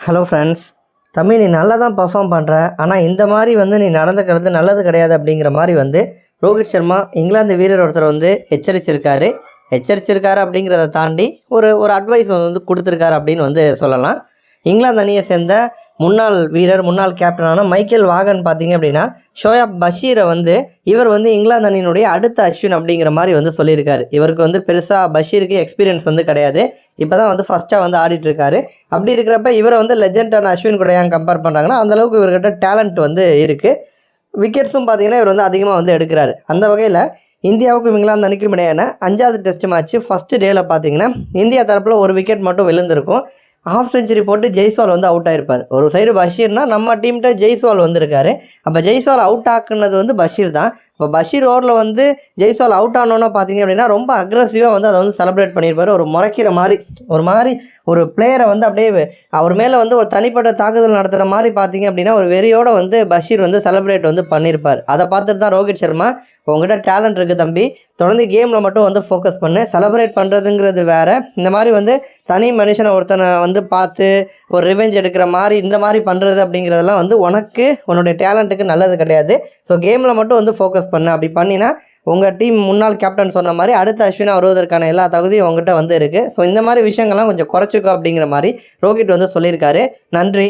Hello friends தம்பி நீ நல்லா தான் பர்ஃபார்ம் பண்ணுற ஆனால் இந்த மாதிரி வந்து நீ நடந்துக்கிறது நல்லது கிடையாது அப்படிங்கிற மாதிரி வந்து ரோஹித் சர்மா இங்கிலாந்து வீரர் ஒருத்தர் வந்து எச்சரிச்சிருக்காரு. எச்சரிச்சிருக்காரு அப்படிங்கிறத தாண்டி ஒரு ஒரு அட்வைஸ் வந்து கொடுத்துருக்காரு அப்படின்னு வந்து சொல்லலாம். இங்கிலாந்து அணியை சேர்ந்த முன்னாள் வீரர் முன்னாள் கேப்டனான மைக்கேல் வாகன் பார்த்தீங்க அப்படின்னா ஷோயாப் பஷீரை வந்து இவர் வந்து இங்கிலாந்து அணியினுடைய அடுத்த அஸ்வின் அப்படிங்கிற மாதிரி வந்து சொல்லியிருக்காரு. இவருக்கு வந்து பெருசாக பஷீருக்கு எக்ஸ்பீரியன்ஸ் வந்து கிடையாது. இப்போ தான் வந்து ஃபஸ்ட்டாக வந்து ஆடிட்டு இருக்காரு. அப்படி இருக்கிறப்ப இவரை வந்து லெஜெண்டான அஸ்வின் கூட ஏன் கம்பேர் பண்ணுறாங்கன்னா அந்தளவுக்கு இவர்கிட்ட டேலண்ட் வந்து இருக்குது விக்கெட்ஸும் பார்த்தீங்கன்னா இவர் வந்து அதிகமாக வந்து எடுக்கிறாரு. அந்த வகையில் இந்தியாவுக்கும் இங்கிலாந்து அணிக்கும் இடையான அஞ்சாவது டெஸ்ட் மேட்ச் ஃபஸ்ட்டு டேயில் பார்த்தீங்கன்னா இந்தியா தரப்பில் ஒரு விக்கெட் மட்டும் விழுந்திருக்கும். ஹாஃப் செஞ்சுரி போட்டு ஜெய்ஸ்வால் வந்து அவுட் ஆகிருப்பார் ஒரு சைடு பஷீர்னா நம்ம டீம்கிட்ட ஜெய்ஸ்வால் வந்திருக்காரு. அப்போ ஜெய்ஸ்வால் அவுட் ஆக்குனது வந்து பஷீர் தான். இப்போ பஷீர் ஓவரில் வந்து ஜெய்ஸ்வால் அவுட் ஆனோன்னு பார்த்தீங்க அப்படின்னா ரொம்ப அக்ரஸிவாக வந்து அதை வந்து செலிப்ரேட் பண்ணியிருப்பாரு. ஒரு முறைக்கிற மாதிரி ஒரு மாதிரி ஒரு பிளேயரை வந்து அப்படியே அவர் மேலே வந்து ஒரு தனிப்பட்ட தாக்குதல் நடத்துகிற மாதிரி பார்த்தீங்க அப்படின்னா ஒரு வெறியோட வந்து பஷீர் வந்து செலிப்ரேட் வந்து பண்ணியிருப்பார். அதை பார்த்துட்டு தான் ரோஹித் சர்மா உங்ககிட்ட டேலண்ட் இருக்குது தம்பி தொடர்ந்து கேமில் மட்டும் வந்து ஃபோக்கஸ் பண்ணு செலப்ரேட் பண்ணுறதுங்கிறது வேறு. இந்த மாதிரி வந்து தனி மனுஷனை ஒருத்தனை வந்து பார்த்து ஒரு ரிவெஞ்ச் எடுக்கிற மாதிரி இந்த மாதிரி பண்ணுறது அப்படிங்கிறதெல்லாம் வந்து உனக்கு உன்னுடைய டேலண்ட்டுக்கு நல்லது கிடையாது. ஸோ கேமில் மட்டும் வந்து ஃபோக்கஸ் ஃபோக்கஸ் பண்ணு. அப்படி பண்ணினா உங்கள் டீம் முன்னாள் கேப்டன் சொன்ன மாதிரி அடுத்த அஸ்வினா வருவதற்கான எல்லா தகுதியும் உங்ககிட்ட வந்து இருக்குது ஸோ இந்த மாதிரி விஷயங்கள்லாம் கொஞ்சம் குறைச்சிக்கோ அப்படிங்கிற மாதிரி ரோஹித் வந்து சொல்லியிருக்காரு. நன்றி.